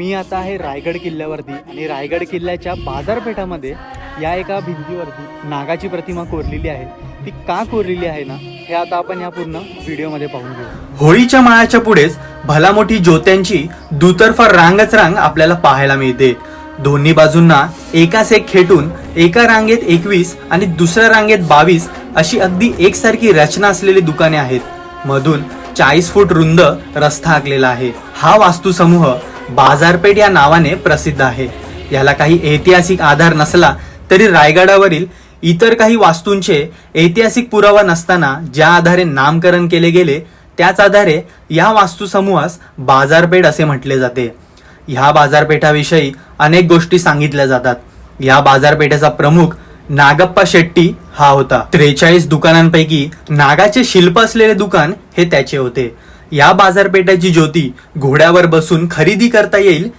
मी आता आहे रायगड किल्ल्यावरती आणि रायगड किल्ल्याच्या बाजारपेठामध्ये या एका भिंतीवरती नागाची प्रतिमा कोरलेली आहे. ती का कोरलेली आहे ना हे आता आपण या पूर्ण व्हिडिओमध्ये पाहून घेऊ. होळीच्या माळाच्या पुढेच भला मोठी ज्योत्यांची दुतर्फा रांगच रांग आपल्याला पाहायला मिळते. दोन्ही बाजूंना एकास एक खेटून एका रांगेत एकवीस आणि दुसऱ्या रांगेत बावीस अशी अगदी एकसारखी रचना असलेली दुकाने आहेत. मधून चाळीस फूट रुंद रस्ता आखलेला आहे. हा वास्तुसमूह बाजारपेठ या नावाने प्रसिद्ध आहे. याला काही ऐतिहासिक आधार नसला तरी रायगडावरील इतर काही वास्तूंचे ऐतिहासिक पुरावा नसताना ज्या आधारे नामकरण केले गेले त्याच आधारे या वास्तुसमूहास बाजारपेठ असे म्हटले जाते. ह्या बाजारपेठाविषयी अनेक गोष्टी सांगितल्या जातात. या बाजारपेठेचा प्रमुख नागप्पा शेट्टी हा होता. त्रेचाळीस दुकानांपैकी नागाचे शिल्प असलेले दुकान हे त्याचे होते. या बाजारपेठाची ज्योती घोड्यावर बसून खरेदी करता येईल